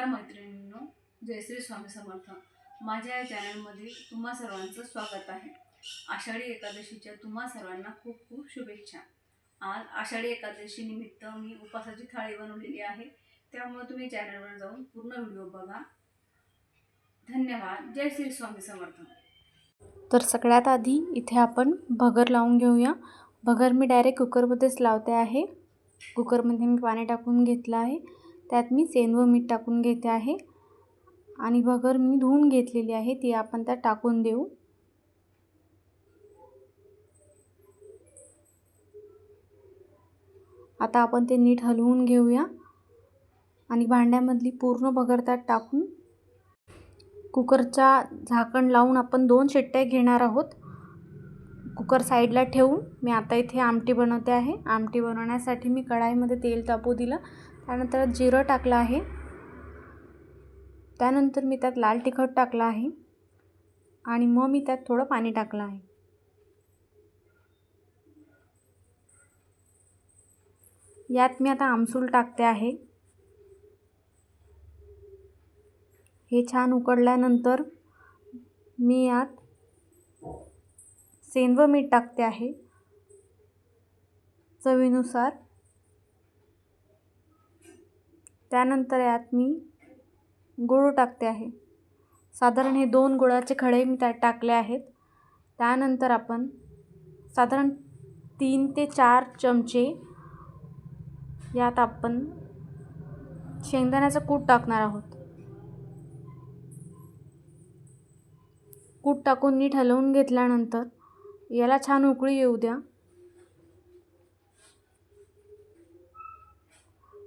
जय श्री स्वामी समर्थ. माझ्या या चॅनलमध्ये तुम्हा सर्वांचं स्वागत आहे. आषाढी एकादशीच्या तुम्हा सर्वांना खूप खूप शुभेच्छा. आज आषाढी एकादशी निमित्त मी उपासाची थाळी बनवलेली आहे. त्यामुळे तुम्ही चॅनलवर जाऊन पूर्ण व्हिडिओ बघा. धन्यवाद. जय श्री स्वामी समर्थ. तर सगळ्यात आधी इथे आपण भगर लावून घेऊया. भगर मी डायरेक्ट कुकरमध्येच लावते आहे. कुकरमध्ये मी पाणी टाकून घेतलं आहे. त्यात मी सेंद व मीठ टाकून घेते आहे. आणि भगर मी धुवून घेतलेली आहे ती आपण त्यात टाकून देऊ. आता आपण ते नीट हलवून घेऊया. आणि भांड्यामधली पूर्ण भगर त्यात टाकून कुकरचा झाकण लावून आपण दोन शिट्ट्या घेणार आहोत. कुकर साईडला ठेवून मी आता इथे आमटी बनवते आहे. आमटी बनवण्यासाठी मी कढाईमध्ये तेल तापू दिलं. त्यानंतर जिरं टाकलं आहे. त्यानंतर मी त्यात लाल तिखट टाकलं आहे. आणि मग मी त्यात थोडं पाणी टाकलं आहे. यात मी आता आमसूल टाकते आहे. हे छान उकडल्यानंतर मी यात सेंदव मीठ टाकते आहे. चवीनुसार त्यानंतर यात मी गूळ टाकते आहे. साधारण हे दोन गुळाचे खडे मी त्यात टाकले आहेत. त्यानंतर आपण साधारण तीन ते चार चमचे यात आपण शेंगदाण्याचं कूट टाकणार आहोत. कूट टाकून नीट हलवून घेतल्यानंतर याला छान उकळी येऊ द्या.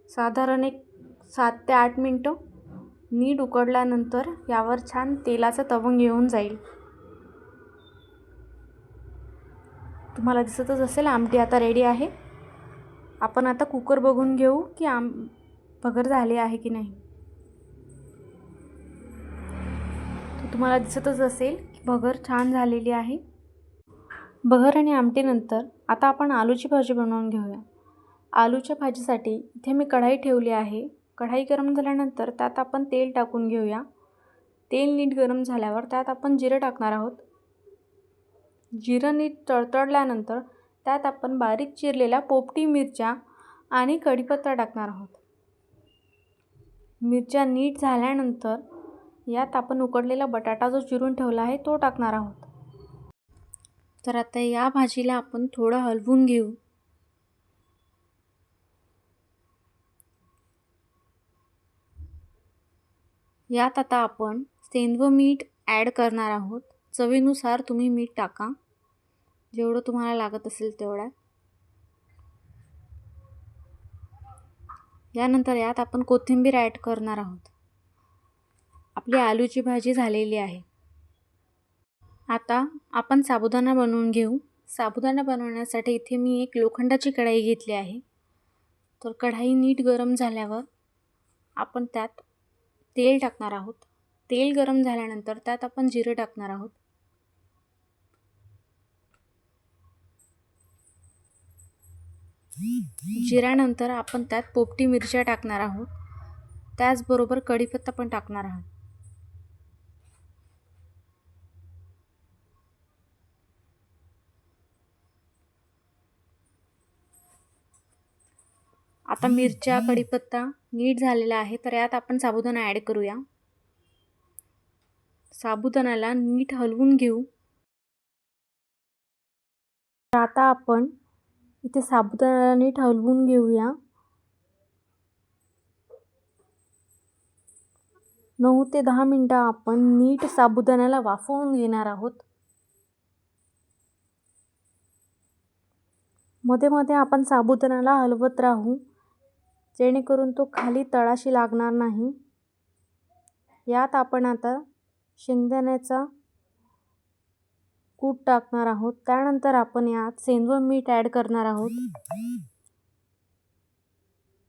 साधारण एक सात ते आठ मिनटं. नीट उकडल्यानंतर यावर छान तेलाचं तवंग येऊन जाईल. तुम्हाला दिसतच असेल आमटी आता रेडी आहे. आपण आता कुकर बघून घेऊ की आम भगर झाली आहे की नाही. तुम्हाला दिसतच असेल की भगर छान झालेली आहे. भगर आणि आमटीनंतर आता आपण आलूची भाजी बनवून घेऊया. आलूच्या भाजीसाठी इथे मी कढाई ठेवली आहे. कढाई गरम झाल्यानंतर त्यात आपण तेल टाकून घेऊया. तेल नीट गरम झाल्यावर त्यात आपण जिरं टाकणार आहोत. जिरं नीट तडतडल्यानंतर त्यात आपण बारीक चिरलेल्या पोपटी मिरच्या आणि कढीपत्ता टाकणार आहोत. मिरच्या नीट झाल्यानंतर यात आपण उकडलेला बटाटा जो चिरून ठेवला आहे तो टाकणार आहोत. तर आता या भाजीला आपण थोडं हलवून घेऊ. यात आता आपण सेंदव मीठ ॲड करणार आहोत. चवीनुसार तुम्ही मीठ टाका. जेवढं तुम्हाला लागत असेल तेवढ्यात. यानंतर यात आपण कोथिंबीर ॲड करणार आहोत. आपली आलूची भाजी झालेली आहे. आता आपण साबुदाणा बनवून घेऊ. साबुदाणा बनवण्यासाठी इथे मी एक लोखंडाची कढाई घेतली आहे. तर कढाई नीट गरम झाल्यावर आपण त्यात तेल टाकणार आहोत. तेल गरम झाल्यानंतर त्यात आपण जिरं टाकणार आहोत. जिऱ्यानंतर आपण त्यात पोपटी मिरच्या टाकणार आहोत. त्याचबरोबर कढीपत्ता पण टाकणार आहोत. आता मिरच्या कढीपत्ता नीट झालेला आहे तर यात आपण साबुदाणा ॲड करूया. साबुदाण्याला नीट हलवून घेऊ. तर आता आपण इथे साबुदाण्याला नीट हलवून घेऊया. नऊ ते दहा मिनटं आपण नीट साबुदाण्याला वाफवून घेणार आहोत. मध्ये मध्ये आपण साबुदाण्याला हलवत राहू. जेणेकरून तो खाली तळाशी लागणार नाही. यात आपण आता शेंगदाण्याचा कूट टाकणार आहोत. त्यानंतर आपण यात सेंदव मीठ ॲड करणार आहोत.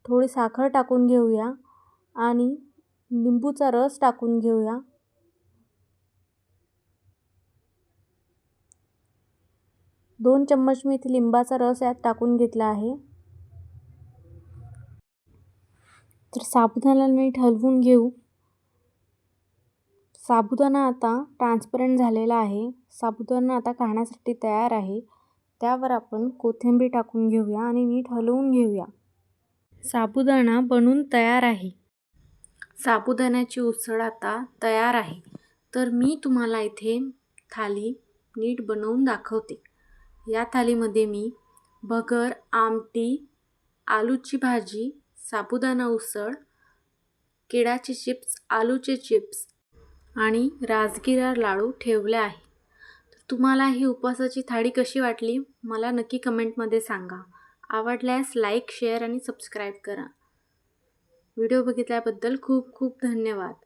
थोडी साखर टाकून घेऊया आणि लिंबूचा रस टाकून घेऊया. दोन चम्मच मी इथे लिंबाचा रस यात टाकून घेतला आहे. तर साबुदाणा नीट हलवून घेऊ. साबुदाणा आता ट्रान्सपरंट झालेला आहे. साबुदाणा आता खाण्यासाठी तयार आहे. त्यावर आपण कोथिंबीर टाकून घेऊया आणि नीट हलवून घेऊया. साबुदाणा बनून तयार आहे. साबुदाण्याची उसळ आता तयार आहे. तर मी तुम्हाला इथे थाली नीट बनवून दाखवते. या थालीमध्ये मी भगर आमटी आलूची भाजी साबुदाणा उसळ केळाचे चिप्स आलूचे चिप्स आणि राजगिरा लाडू ठेवले आहे. तर तुम्हाला ही उपवासाची थाळी कशी वाटली मला नक्की कमेंटमध्ये सांगा. आवडल्यास लाईक शेअर आणि सबस्क्राईब करा. व्हिडिओ बघितल्याबद्दल खूप खूप धन्यवाद.